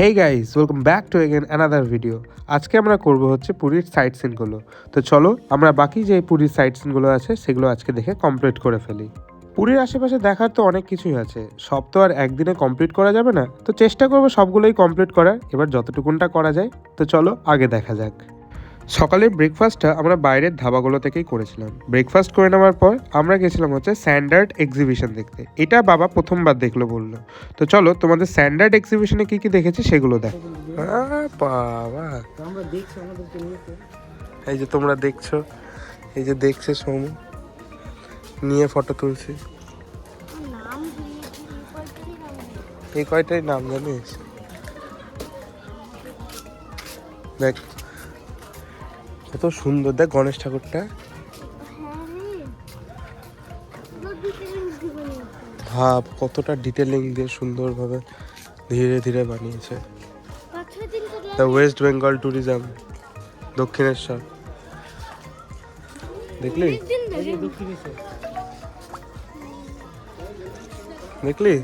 Hey guys welcome back to again another video আজকে আমরা করব হচ্ছে পুরীর সাইট সিনগুলো তো চলো, আমরা বাকি যে পুরীর সাইট সিনগুলো আছে, সেগুলো আজকে দেখে কমপ্লিট করে ফেলি। পুরীর আশেপাশে দেখার তো অনেক কিছুই আছে। সব তো আর একদিনে কমপ্লিট করা যাবে না। তো চেষ্টা করব সবগুলোই কমপ্লিট করার। এবার যতটুকুনটা করা যায়। তো চলো, আগে দেখা যাক। সকালের ব্রেকফাস্টটা আমরা বাইরের ধাবাগুলো থেকেই করেছিলাম। ব্রেকফাস্ট করে নেওয়ার পর আমরা গেছিলাম হচ্ছে স্যান্ডার্ড এক্সিবিশন দেখতে। এটা বাবা প্রথমবার দেখল বলল। তো চলো তোমাদের স্যান্ডার্ড এক্সিবিশনে কি কি দেখেছি সেগুলো দেখ। বাবা। এই যে তোমরা দেখছ, এই যে দেখছে সৌমু, নিয়ে ফটো তুলছি। এই কয়টাই নাম জানিস? দেখ। কত সুন্দর। দেখ গণেশ ঠাকুরটা। ভাব, কতটা ডিটেলিং দিয়ে সুন্দরভাবে ধীরে ধীরে বানিয়েছে। The West Bengal tourism Dakshineswar. দেখলি? দেখলি?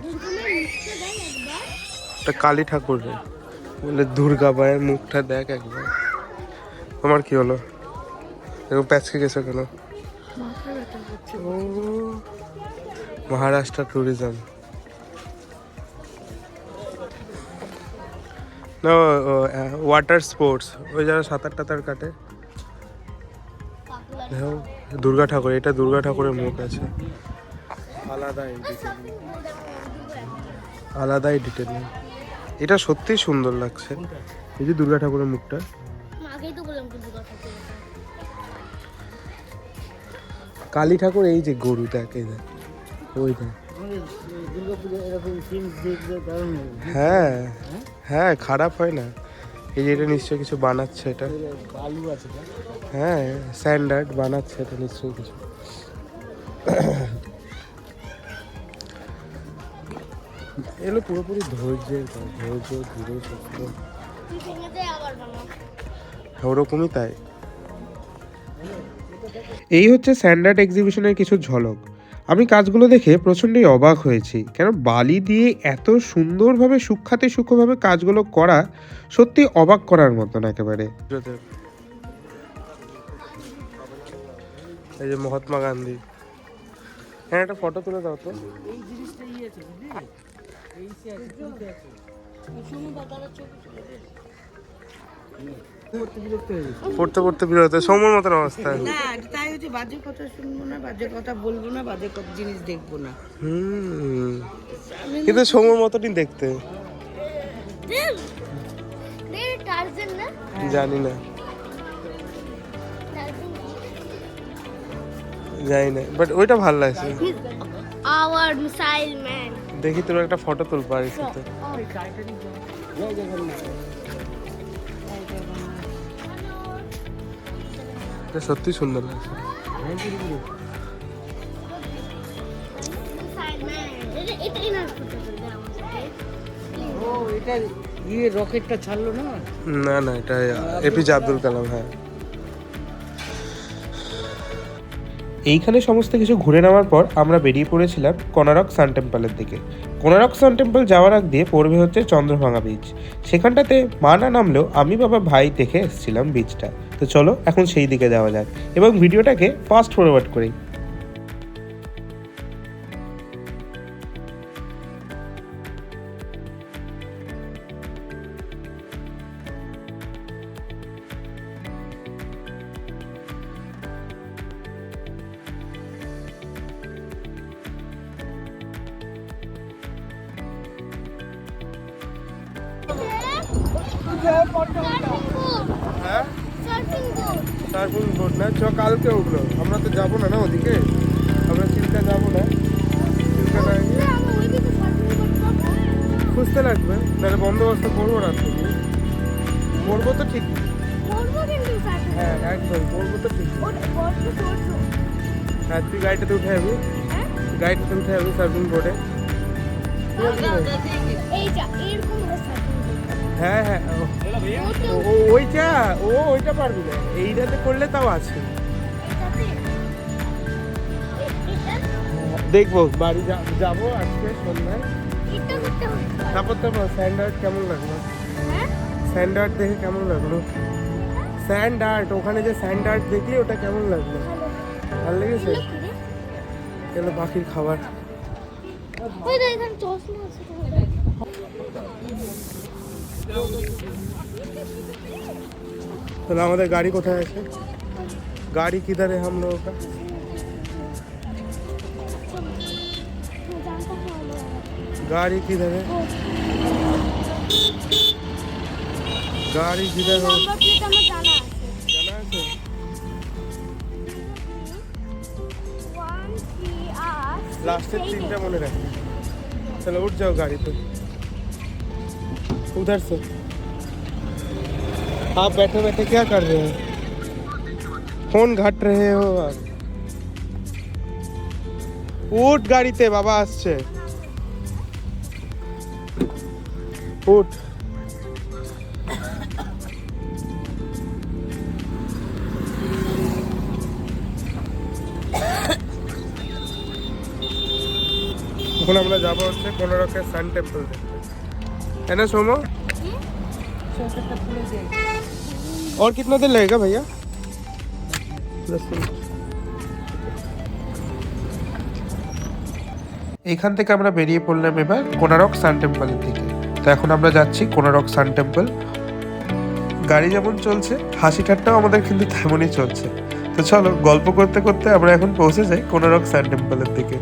একটা কালী ঠাকুর বলে, দুর্গা মায়ের মুখটা দেখ একবার। তোমার কি হলো? এরকম প্যাচকে গেছো কেন? মহারাষ্ট্র ট্যুরিজম না ওয়াটার স্পোর্টস ওই যারা সাঁতার টাতার কাটে। দেখো দুর্গা ঠাকুর এটা দুর্গা ঠাকুরের মুখ আছে। আলাদাই ডিটেলিং আলাদাই ডিটেলিং এটা সত্যিই সুন্দর লাগছে। এই যে দুর্গা ঠাকুরের মুখটা। কালী ঠাকুর এই যে গরু দেখ এই দেখ ওই দেখ। দারুণ লাগে। হ্যাঁ হ্যাঁ? খারাপ হয় না। এই যে এটা নিশ্চয়ই কিছু বানাচ্ছে এটা। আলু আছে না? হ্যাঁ স্যান্ডার্ড বানাচ্ছে এটা নিশ্চয়ই কিছু। এগুলো পুরোপুরি ধৈর্যের ধৈর্য ধীরে সুস্থ। ওরকমই তাই। এই হচ্ছে স্ট্যান্ডার্ড এক্সিবিশনের কিছু ঝলক। আমি কাজগুলো দেখে প্রচণ্ডই অবাক হয়েছি। কেন বালি দিয়ে এত সুন্দরভাবে সূক্ষাতে সূক্ষ্মভাবে কাজগুলো করা সত্যি অবাক করার মতন একেবারে। এই যে মহাত্মা গান্ধী। হ্যাঁ একটা ফটো তুলে দাও তো। এই বিরক্ত হয়ে পড়তে পড়তে বিরত সৌমর মতন অবস্থা। না তাই হচ্ছে বাজে কথা শুনব না বাজে কথা বলব না বাজে কথা জিনিস দেখব না। হুম কিন্তু সৌমর মতনই দেখতে। জানি না। জানি না বাট ওইটা ভালো লাগছে। আওয়ার মিসাইল ম্যান দেখি তোর একটা ফটো তুল পারিস সাথে। এটা সত্যি সুন্দর লাগছে। ইয়ে রকেটটা ছাড়লো না? না না এটা এপিজে আব্দুল কালাম হ্যাঁ। এইখানে সমস্ত কিছু ঘুরে নেওয়ার পর আমরা বেরিয়ে পড়েছিলাম কোনারক সান টেম্পলের দিকে। কোনারক সান টেম্পল যাওয়ার আগ দিয়ে পড়বে হচ্ছে চন্দ্রভাঙা বিচ সেখানটাতে মা না নামলেও আমি বাবা ভাই দেখে এসেছিলাম বিচটা তো চলো, এখন সেই দিকে যাওয়া যাক। এবং ভিডিওটাকে ফাস্ট ফরওয়ার্ড করি। গাড়িটাতে উঠে যাবি সার্ফিং বোর্ডে হ্যাঁ হ্যাঁ ও- ওইটা, ও, ওইটা পারবি না এইটাতে করলে তাও আছে। দেখব, বাড়ি যাব আজকে সন্ধ্যায়। হবে তারপর তো স্ট্যান্ডার্ড কেমন লাগবে স্যান্ড আর্ট দেখে কেমন লাগল? স্যান্ড আর্ট ওখানে যে স্যান্ড আর্ট দেখলি, ওটা কেমন লাগল? ভালো লেগেছে? এগুলো পাখির খাবার ওই তো এখানে চশমা আছে তাহলে আমাদের গাড়ি কোথায় আছে গাড়ি किधर है हम लोगों का गाड़ी किधर है गाड़ी किधर है लास्टेर तीनटा मने रख चलो उठ जाओ गाड़ी पे उधर से आप बैठे बैठे क्या कर रहे हो फोन घाट रहे हो आप উঠ গাড়িতে বাবা আসছে উঠ আমরা যাবো হচ্ছে কোনারকের সান টেম্পল দেখতে है ना सोमो और कितना दिन लगेगा भैया दस मिनट এখান থেকে আমরা বেরিয়ে পড়লাম এবার কোনারক সান টেম্পলের দিকে তো এখন আমরা যাচ্ছি কোনারক সান টেম্পল গাড়ি যেমন চলছে হাসি ঠাট্টাও আমাদের কিন্তু তেমনই চলছে তো চলো গল্প করতে করতে আমরা এখন পৌঁছে যাই কোনারক সান টেম্পলের দিকে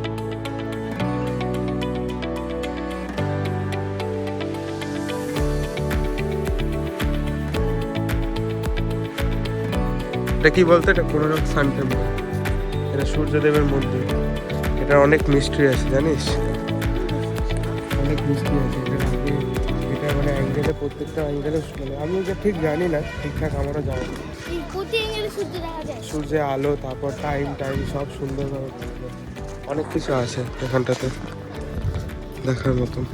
এটা কি বলতো? এটা কোনারক সান টেম্পল এটা সূর্যদেবের মন্দির। এটা অনেক মিস্ট্রি আছে জানিস? অনেক মিস্ট্রি আছে এটা আগে এটা মানে অ্যাঙ্গেলে প্রত্যেকটা অ্যাঙ্গেলে মানে আমি এটা ঠিক জানি না ঠিকঠাক আমারও জানি সূর্যের আলো তারপর টাইম টাইম সব সুন্দরভাবে অনেক কিছু আছে এখানটাতে দেখার মতন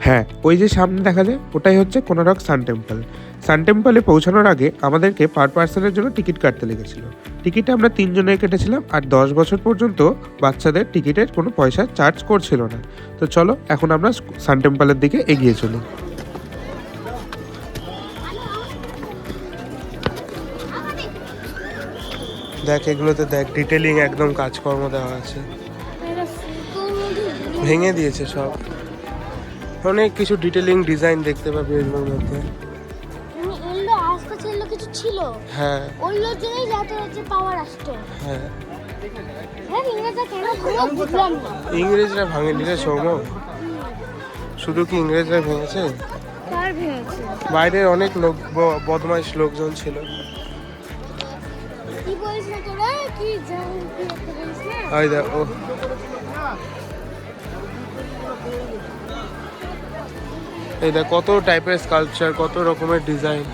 হ্যাঁ ওই যে সামনে দেখা যায় ওটাই হচ্ছে কোনারক সান টেম্পল সান টেম্পলে পৌঁছানোর আগে আমাদেরকে পার পার্সনের জন্য টিকিট কাটতে লেগেছিল। টিকিট আমরা তিনজনের কেটেছিলাম আর দশ বছর পর্যন্ত বাচ্চাদের টিকিটের কোনো পয়সা চার্জ করছিল না। তো চলো, এখন আমরা সান টেম্পলের দিকে এগিয়ে চলি। দেখ, এগুলোতে দেখ ডিটেলিং একদম কাজকর্ম দেওয়া আছে। ভেঙে দিয়েছে সব। অনেক কিছু ডিটেলিং ডিজাইন দেখতে পাবি এগুলোর মধ্যে। ছিল? হ্যাঁ। ওই জন্যই হচ্ছে পাওয়ার আসতো। হ্যাঁ। হ্যাঁ ইংরেজরা ভাঙেনি রে সৌম শুধু কি ইংরেজরা ভেঙেছে? বাইরের অনেক লোক বদমাইশ লোকজন ছিল। ওই দেখ ও। এই দেখ কত টাইপের স্কাল্পচার কত রকমের ডিজাইন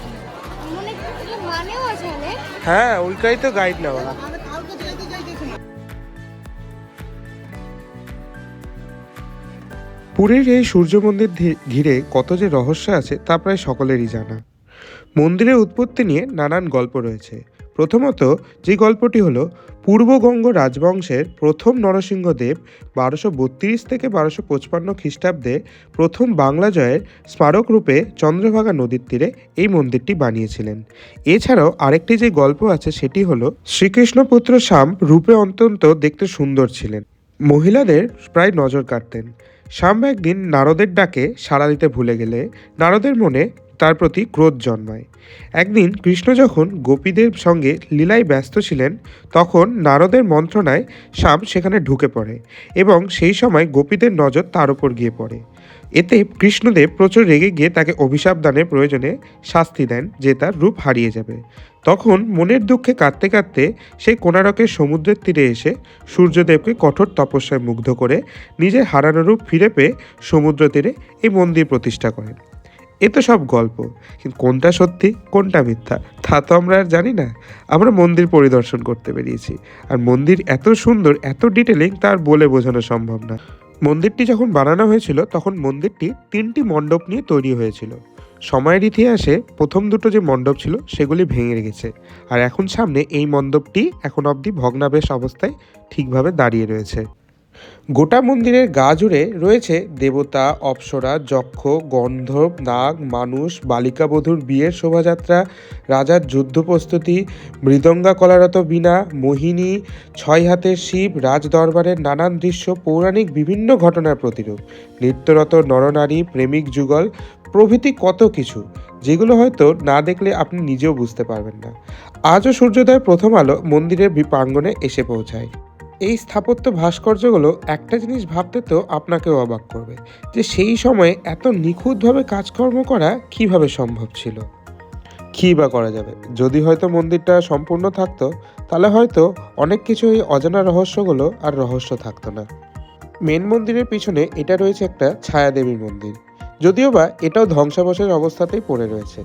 হ্যাঁ ওইটাই তো গাইড নেওয়া। পুরীর এই সূর্য মন্দির ঘিরে কত যে রহস্য আছে তা প্রায় সকলেরই জানা। মন্দিরের উৎপত্তি নিয়ে নানান গল্প রয়েছে। প্রথমত যে গল্পটি হলো পূর্বগঙ্গ রাজবংশের প্রথম নরসিংহদেব বারোশো বত্রিশ থেকে বারোশো পঁচপান্ন খ্রিস্টাব্দে প্রথম বাংলা জয়ের স্মারক রূপে চন্দ্রভাগা নদীর তীরে এই মন্দিরটি বানিয়েছিলেন। এছাড়াও আরেকটি যে গল্প আছে সেটি হলো শ্রীকৃষ্ণপুত্র শ্যাম রূপে অত্যন্ত দেখতে সুন্দর ছিলেন। মহিলাদের প্রায় নজর কাটতেন। শ্যাম একদিন নারদের ডাকে সাড়া দিতে ভুলে গেলে, নারদের মনে তার প্রতি ক্রোধ জন্মায়। একদিন কৃষ্ণ যখন গোপীদের সঙ্গে লীলায় ব্যস্ত ছিলেন, তখন নারদের মন্ত্রণায় শ্যাম সেখানে ঢুকে পড়ে এবং সেই সময় গোপীদের নজর তার উপর গিয়ে পড়ে। এতে কৃষ্ণদেব প্রচুর রেগে গিয়ে তাকে অভিশাপ দানের প্রয়োজনে শাস্তি দেন যে তার রূপ হারিয়ে যাবে। তখন মনের দুঃখে কাঁদতে কাঁদতে সেই কোনারকের সমুদ্রের তীরে এসে সূর্যদেবকে কঠোর তপস্যায় মুগ্ধ করে নিজের হারানো রূপ ফিরে পেয়ে সমুদ্র তীরে এই মন্দির প্রতিষ্ঠা করেন। এ তো সব গল্প। কিন্তু কোনটা সত্যি, কোনটা মিথ্যা, তা তো আমরা আর জানি না। আমরা মন্দির পরিদর্শন করতে বেরিয়েছি। আর মন্দির এত সুন্দর, এত ডিটেলিং তার বলে বোঝানো সম্ভব না। মন্দিরটি যখন বানানো হয়েছিল, তখন মন্দিরটি তিনটি মণ্ডপ নিয়ে তৈরি হয়েছিল। সময়ের ইতিহাসে প্রথম দুটো যে মণ্ডপ ছিল, সেগুলি ভেঙে গেছে আর এখন সামনে এই মণ্ডপটি এখন অবধি ভগ্নাবেশ অবস্থায় ঠিকভাবে দাঁড়িয়ে রয়েছে। গোটা মন্দিরের গা জুড়ে রয়েছে দেবতা, অপ্সরা, যক্ষ গন্ধর্ব নাগ, মানুষ বালিকাবধূর বিয়ের শোভাযাত্রা, রাজার যুদ্ধ প্রস্তুতি, মৃদঙ্গা কলারত বীণা, মোহিনী, ছয় হাতের শিব, রাজদরবারের নানান দৃশ্য, পৌরাণিক বিভিন্ন ঘটনার প্রতিরূপ। নৃত্যরত নরনারী, প্রেমিক যুগল, প্রভৃতি কত কিছু, যেগুলো হয়তো না দেখলে আপনি নিজেও বুঝতে পারবেন না। আজও সূর্যোদয়ের প্রথম আলো মন্দিরের প্রাঙ্গণে এসে পৌঁছায়। এই স্থাপত্য ভাস্কর্যগুলো একটা জিনিস ভাবতে তো আপনাকেও অবাক করবে যে সেই সময়ে এত নিখুঁতভাবে কাজকর্ম করা কীভাবে সম্ভব ছিল? কী বা করা যাবে? যদি হয়তো মন্দিরটা সম্পূর্ণ থাকতো, তাহলে হয়তো অনেক কিছু এই অজানা রহস্যগুলো আর রহস্য থাকতো না। মেন মন্দিরের পিছনে এটা রয়েছে একটা ছায়াদেবীর মন্দির, যদিও বা এটাও ধ্বংসাবশেষ অবস্থাতেই পড়ে রয়েছে।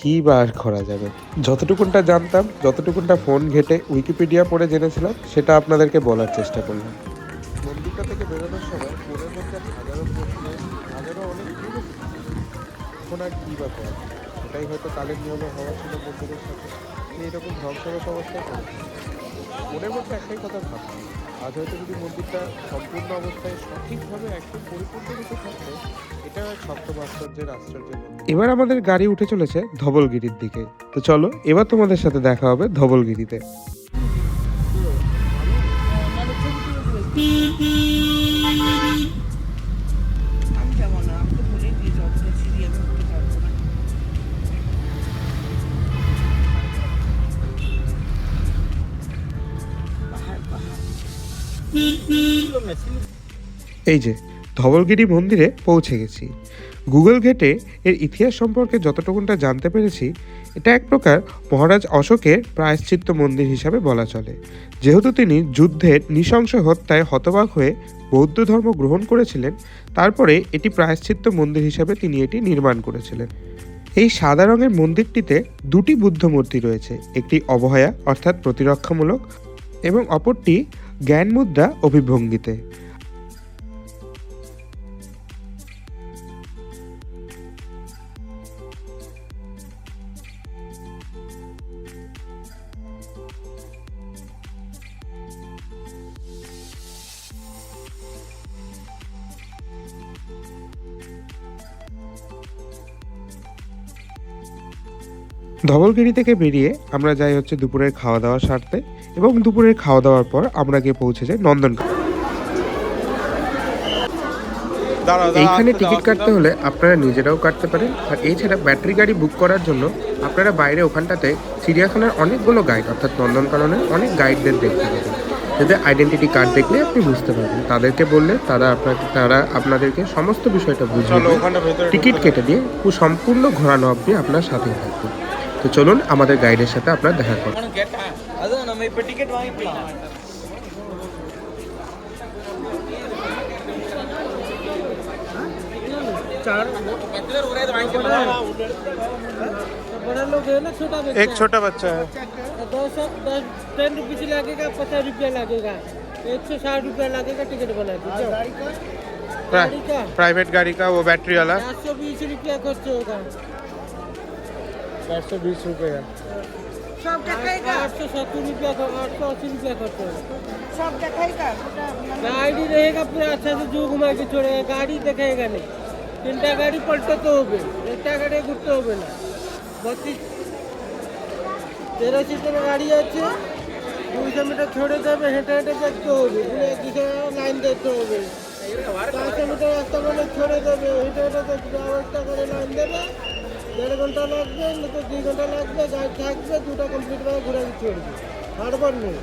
কী বার করা যাবে? যতটুকুনটা জানতাম, যতটুকুনটা ফোন ঘেটে উইকিপিডিয়া পড়ে জেনেছিলাম, সেটা আপনাদেরকে বলার চেষ্টা করলাম। মন্দিরটা থেকে বেরোনোর সময় অনেক করা এটাই হয়তো কালের নিয়মে হওয়া ছিল মন্দিরের সাথে। যে এরকম ধ্বংসাবশ অবস্থায় পড়েছে। মনের মধ্যে একটাই কথা ভাবছি আজ হয়তো যদি মন্দিরটা সম্পূর্ণ অবস্থায় সঠিকভাবে একদম পরিপূর্ণ রূপে থাকতো এটা এক সপ্তম আশ্চর্যের আশ্চর্যের এবার আমাদের গাড়ি উঠে চলেছে ধবলগিরির দিকে। তো চলো এবার তোমাদের সাথে দেখা হবে ধবলগিরিতে। এই যে, ধবলগিরি মন্দিরে পৌঁছে গেছি। গুগল ঘেটে এর ইতিহাস সম্পর্কে যতটুকুনটা জানতে পেরেছি, এটা এক প্রকার মহারাজ অশোকের প্রায়শ্চিত্ত মন্দির হিসাবে বলা চলে। যেহেতু তিনি যুদ্ধের নৃশংস হত্যায় হতবাক হয়ে বৌদ্ধ ধর্ম গ্রহণ করেছিলেন, তারপরে এটি প্রায়শ্চিত্ত মন্দির হিসাবে তিনি এটি নির্মাণ করেছিলেন। এই সাদা রঙের মন্দিরটিতে দুটি বুদ্ধ মূর্তি রয়েছে, একটি অবহেয়া, অর্থাৎ প্রতিরক্ষামূলক, এবং অপরটি জ্ঞান মুদ্রা অভিভঙ্গিতে। ধবলগিরি থেকে বেরিয়ে আমরা যাই হচ্ছে দুপুরের খাওয়া দাওয়া সারতে এবং দুপুরের খাওয়া দাওয়ার পর আমরা গিয়ে পৌঁছে যাই নন্দন এইখানে টিকিট কাটতে হলে আপনারা নিজেরাও কাটতে পারেন। আর এছাড়া ব্যাটারি গাড়ি বুক করার জন্য আপনারা বাইরে ওখানটাতে চিড়িয়াখানার অনেকগুলো গাইড অর্থাৎ নন্দনকাননের অনেক গাইডদের দেখতে পাবেন। যাদের আইডেন্টিটি কার্ড দেখলে আপনি বুঝতে পারবেন। তাদেরকে বললে তারা আপনাকে তারা আপনাদেরকে সমস্ত বিষয়টা বুঝিয়ে দেবে। টিকিট কেটে দিয়ে পুরো সম্পূর্ণ ঘোরানো অবধি আপনার সাথে থাকবে। তো চলুন আমাদের গাইডের সাথে আপনার দেখা করুন एक छोटा बच्चा है। दो सौ दस टेन रुपीज़ लगेगा पचास रुपया लगेगा। एक सौ साठ रुपया लगेगा टिकट बना दीजिए प्राइवेट गाड़ी का। वो बैटरी वाला। चार सौ बीस रुपया खर्च होगा। चार सौ बीस रुपये সব দেখাই গা आठ सौ सत्तर रुपया ख- आठ सौ अस्सी रुपया खर्च होगा সব দেখাই গা ওটা মানে गाड़ी रहेगा पूरा अच्छा से जो घुमा के छोड़ेगा गाड़ी देखेगा नहीं তিনটা গাড়ি পল্টাতে হবে একটা গাড়ি ঘুরতে হবে না বত্রিশ তেরো সিটের গাড়ি আছে দুইশো মিটার ছড়ে যাবে হেঁটে হেঁটে দেখতে হবে পুরো দুশো লাইন দেখতে হবে পাঁচশো মিটার রাস্তা মানে ছড়ে যাবে হেঁটে হেঁটে দেখবে আরেকটা করে লাইন দেবে দেড় ঘণ্টা লাগবে নয়তো দুই ঘণ্টা লাগবে গাড়ি থাকবে দুটো কমপ্লিট করে ঘুরে চড়বে হাড়বড় নেই।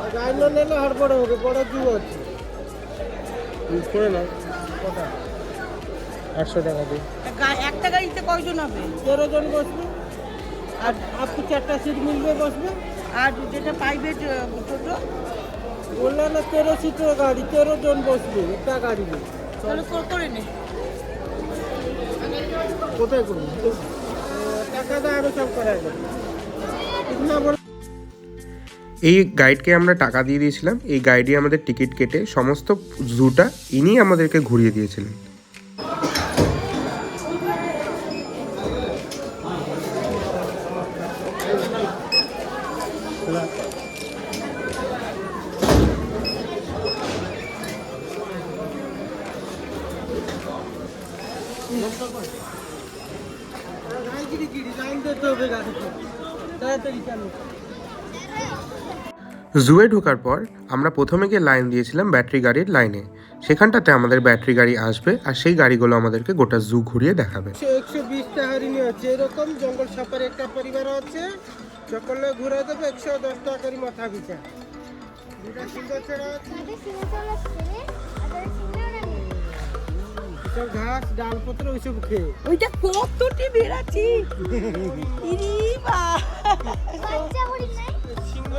আর গাড়ি না নিলে হাড়বড় হবে বড় জু আছে। করে নাও। কটা? আটশো টাকা দিয়ে। একটা গাড়িতে কয়জন হবে? তেরো জন বসবে। আর আপনি চারটা সিট মিলবে বসবে। আর যেটা প্রাইভেট টোটো? বললাম না তেরো সিটের গাড়ি তেরো জন বসবে একটা গাড়ি তাহলে করে নে এই গাইডকে আমরা টাকা দিয়ে দিয়েছিলাম। এই গাইডে আমাদের টিকিট কেটে সমস্ত জুটা ইনি আমাদেরকে ঘুরিয়ে দিয়েছিলেন টিকিট লাইন দিতে হবে গাড়িতে তাড়াতাড়ি চালু জুয়ে ঢোকার পর আমরা প্রথমে গিয়ে লাইন দিয়েছিলাম ব্যাটারি গাড়ির লাইনে সেখানটাতে আমাদের ব্যাটারি গাড়ি আসবে আর সেই গাড়িগুলো আমাদেরকে গোটা জু ঘুরিয়ে দেখাবে। একশো বিশটা হরিণী হচ্ছে। এরকম জঙ্গল সাফারি একটা পরিবার আছে সকলে ঘুরে দেবে একশো দশ টাকা করে মাথা পিছা। দুটা ছেড়া আছে। সব ঘাস ডালপত্র ওইসব খেয়ে। ওইটা কতটি বেড়াচ্ছি বাচ্চা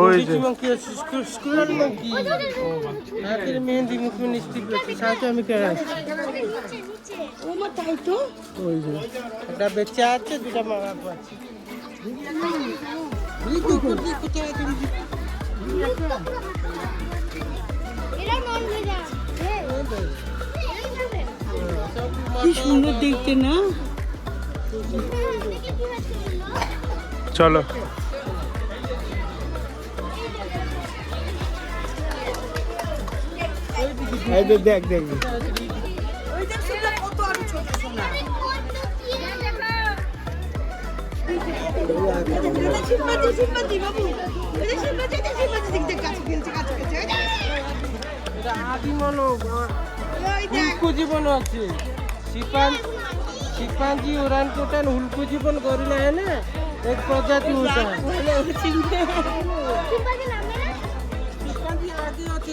ওই যে। মেহেন্দি মুখ স্টিক আমি কেড়ে আসছি ওই যে। একটা বেচা আছে দুটা মা কি সুন্দর দেখতে না? চলো। এই দেখ দেখ। জীবন আছে। শিপাঞ্জি হুলকু জীবন করিলা এক প্রজাতি উড়ান।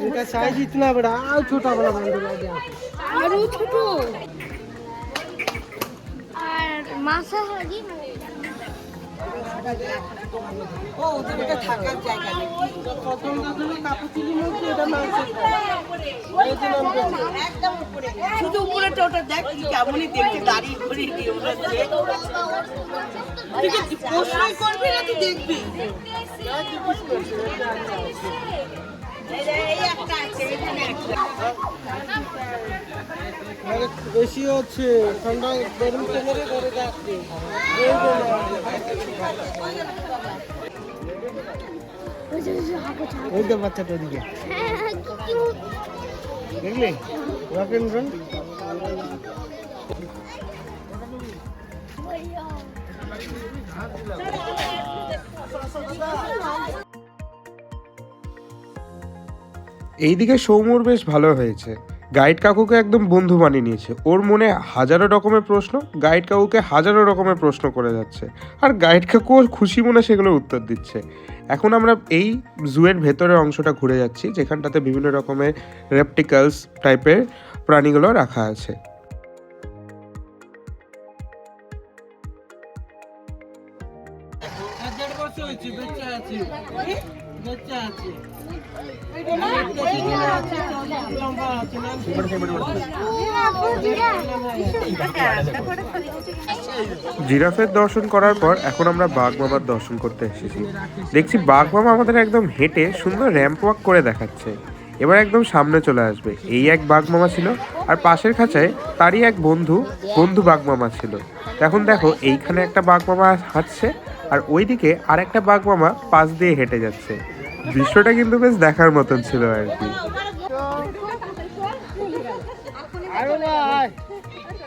इनका साइज इतना बड़ा और छोटा वाला बांधो लग गया और छोटो और मासा है जी ওদের থাকার জায়গা উপরে দেখতে বেশি হচ্ছে ঠান্ডা গরম টেনে ঘরে থাকছে এই যে এইদিকে সৌমর বেশ ভালো হয়েছে। গাইড কাকুকে একদম বন্ধু বানিয়ে নিয়েছে। ওর মনে হাজারো রকমের প্রশ্ন, গাইড কাকুকে হাজারো রকমের প্রশ্ন করে যাচ্ছে। আর গাইড কাকু ওর খুশি মনে সেগুলোর উত্তর দিচ্ছে। এখন আমরা এই জুয়ের ভেতরের অংশটা ঘুরে যাচ্ছি, যেখানটাতে বিভিন্ন রকমের রেপটিক্যালস টাইপের প্রাণীগুলো রাখা আছে। আছে। জিরাফের দর্শন করার পর এখন আমরা বাঘ মামার দর্শন করতে এসেছি। দেখছি বাঘ মামা আমাদের একদম হেঁটে সুন্দর র্যাম্প ওয়াক করে দেখাচ্ছে। এবার একদম সামনে চলে আসবে। এই এক বাঘ মামা ছিল, আর পাশের খাঁচায় তারই এক বন্ধু বন্ধু বাঘ মামা ছিল। এখন দেখো, এইখানে একটা বাঘ মামা হাঁটছে, আর ওইদিকে আর একটা বাঘ মামা পাশ দিয়ে হেঁটে যাচ্ছে। দৃশ্যটা কিন্তু বেশ দেখার মতন ছিল আর কি।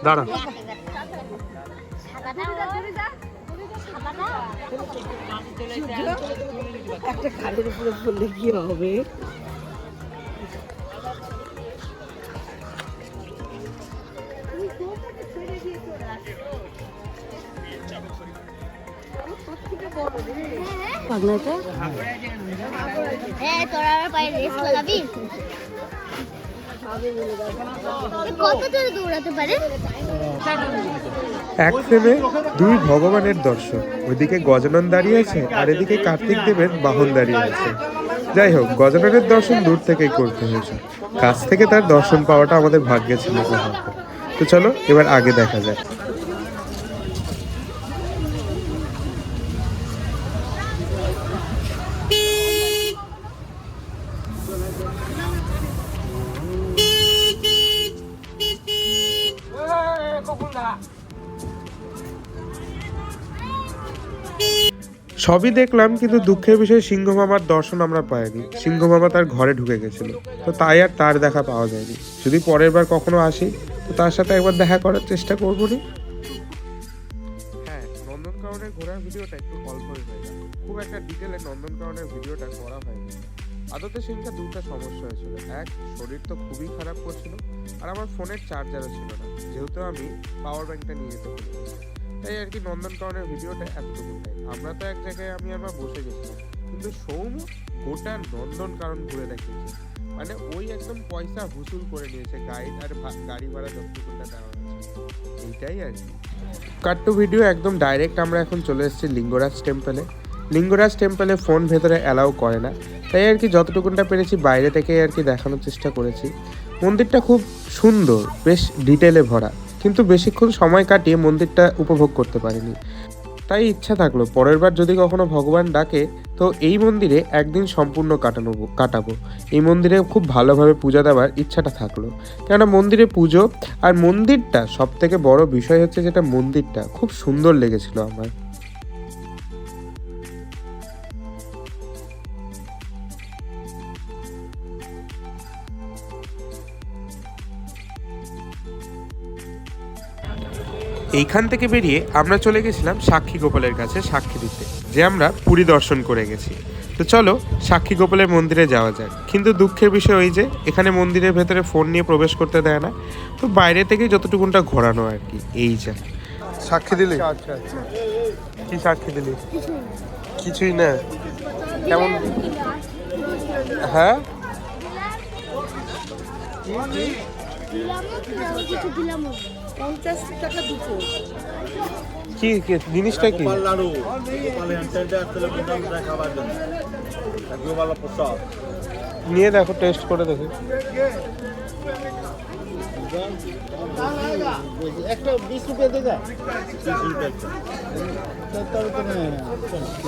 দাঁড়া। একটা খালের উপরে পড়লে কি হবে? এক ফ্রেমে দুই ভগবানের দর্শন ওইদিকে গজানন দাঁড়িয়ে আছে আর এদিকে কার্তিক দেবের বাহন দাঁড়িয়ে আছে। যাই হোক, গজাননের দর্শন দূর থেকেই করতে হয়েছে। কাছ থেকে তার দর্শন পাওয়াটা আমাদের ভাগ্যে ছিল। তো চলো, এবার আগে দেখা যাক। সবই দেখলাম, কিন্তু দুঃখের বিষয়ে, সিংহ মামার দর্শন আমরা পাইনি। সিংহ মামা তার ঘরে ঢুকে গেছিল। তো তাই আর তার দেখা পাওয়া যায়নি। যদি পরের বার কখনো আসি তো তার সাথে একবার দেখা করার চেষ্টা করব নি হ্যাঁ নন্দনকাননের ঘোরার ভিডিওটা একটু গেল খুব একটা ডিটেলে নন্দনকাননের ভিডিওটা করা হয়নি। আদতে সেদিনটা দুটো সমস্যা হয়েছিল। এক, শরীর তো খুবই খারাপ করছিল, আর আমার ফোনের চার্জারও ছিল না, যেহেতু আমি পাওয়ার ব্যাংকটা নিয়ে যেতে বলেছি তাই আর কি নন্দনকাননের ভিডিওটা এতটুকুটাই আমরা তো এক জায়গায় আমি মা বসে গেছিলাম, কিন্তু সৌম গোটা নন্দনকানন ঘুরে দেখিয়েছে। মানে ওই একদম পয়সা হুসুল করে নিয়েছে গাইড আর গাড়ি ভাড়া যতটুকুটা দেওয়া হয়েছে। এইটাই আর কি। কাট্টু ভিডিও একদম ডাইরেক্ট আমরা এখন চলে এসেছি লিঙ্গরাজ টেম্পলে লিঙ্গরাজ টেম্পলে ফোন ভেতরে অ্যালাউ করে না। তাই আর কি যতটুকুনটা পেরেছি বাইরে থেকেই আর কি দেখানোর চেষ্টা করেছি। মন্দিরটা খুব সুন্দর, বেশ ডিটেলে ভরা। কিন্তু বেশিক্ষণ সময় কাটিয়ে মন্দিরটা উপভোগ করতে পারিনি। তাই ইচ্ছা থাকল, পরের বার যদি কখনো ভগবান ডাকে, তো এই মন্দিরে একদিন সম্পূর্ণ কাটানো, কাটাবো। এই মন্দিরে খুব ভালোভাবে পূজা দেওয়ার ইচ্ছাটা থাকল। কেননা মন্দিরে পুজো আর মন্দিরটা সব থেকে বড় বিষয় হচ্ছে যেটা মন্দিরটা, খুব সুন্দর লেগেছিল আমার। এইখান থেকে বেরিয়ে আমরা চলে গেছিলাম সাক্ষী গোপালের কাছে সাক্ষী দিতে যে আমরা পুরী দর্শন করে গেছি। তো চলো সাক্ষী গোপালের মন্দিরে যাওয়া যাক। কিন্তু দুঃখের বিষয় ওই যে এখানে মন্দিরের ভেতরে ফোন নিয়ে প্রবেশ করতে দেয় না। তো বাইরে থেকে যতটুকুনটা ঘোরানো আর কি এই যা। সাক্ষী দিলি? আচ্ছা আচ্ছা কি সাক্ষী দিলি? কিছুই না। কেমন? হ্যাঁ? কিছু দিলাম। পঞ্চাশ টাকা দুটো। কি কি জিনিসটা কি? লাড়ু। খাবার জন্য। নিয়ে দেখো টেস্ট করে দেখো।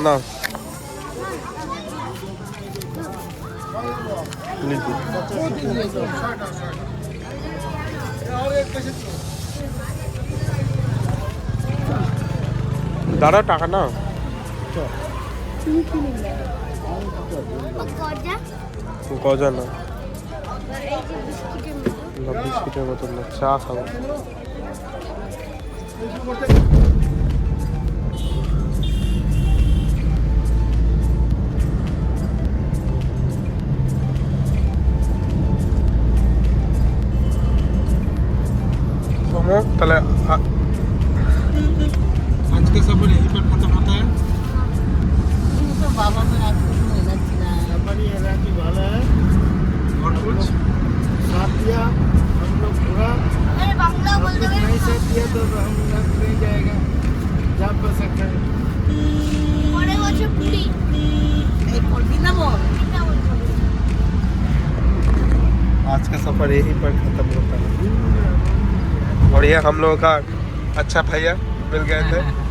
না। লিখি দাদা টাকা না গজা না বিস্কিটের মতন না চা খাব। सोमो তাহলে আ- আজকে সফর यहीं पर खत्म होता है বাবা মা আর কিছু হয়ে যাচ্ছে না हमारी इलाकी वाला है और कुछ साथ दिया हम लोग पूरा আরে বাংলা বলতে হবে नहीं साथ दिया तो हम लोग नहीं जाएगा जा पर सकते हैं পরে বছর পুরি এই করবি না বল এটা বলতে হবে आज का सफर यहीं पर खत्म होता है और ये हम लोगों का अच्छा भैया मिल गए थे।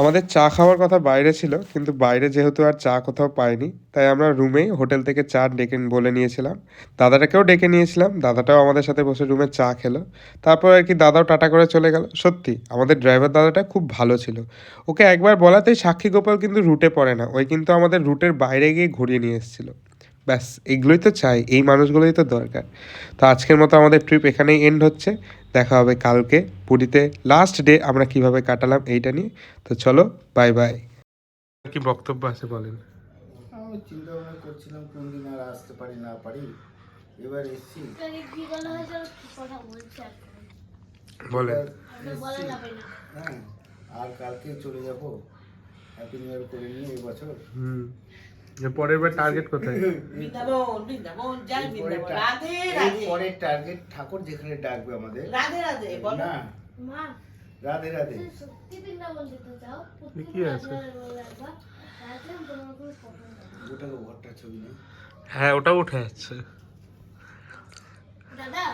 আমাদের চা খাওয়ার কথা বাইরে ছিল, কিন্তু বাইরে যেহেতু আর চা কোথাও পাইনি, তাই আমরা রুমেই হোটেল থেকে চা ডেকে বলে নিয়েছিলাম। দাদাটাকেও ডেকে নিয়েছিলাম, দাদাটাও আমাদের সাথে বসে রুমে চা খেলো। তারপর আর কি দাদাও টাটা করে চলে গেল। সত্যি, আমাদের ড্রাইভার দাদাটা খুব ভালো ছিল। ওকে একবার বলাতেই সাক্ষী গোপাল কিন্তু রুটে পড়ে না, ওই কিন্তু আমাদের রুটের বাইরে গিয়ে ঘুরিয়ে নিয়ে এসেছিল। ব্যাস এগুলোই তো চাই এই মানুষগুলোই তো দরকার। তো আজকের মতো আমাদের ট্রিপ এখানেই এন্ড হচ্ছে। দেখা হবে কালকে পুরীতে। লাস্ট ডে আমরা কীভাবে কাটালাম এইটা নিয়ে। তো চলো বাই বাই কি বক্তব্য আছে বলেন? আমি চিন্তা ভাবনা করছিলাম কোন দিন আর আসতে পারি না পারি। এবার এসছি। তাকে কি বলা হয়েছে আর কি কথা বলছে এখন? বলেন। ওটা বলা যাবে না হ্যাঁ আর কালকে চলে যাব। হ্যাপি নিউ ইয়ার করে নিয়ে এই বছর। পরের বার টার্গেট কোথায়? বৃন্দাবন বৃন্দাবন জয় বৃন্দাবন। রাধে রাধে। এরপরে টার্গেট ঠাকুর যেখানে ডাকবে আমাদের। রাধে রাধে বলো। না। মা। রাধে রাধে। সত্যি বৃন্দাবন যেতে চাও? কি আছে? ছবি হ্যাঁ ওটা উঠে যাচ্ছে। দাদা।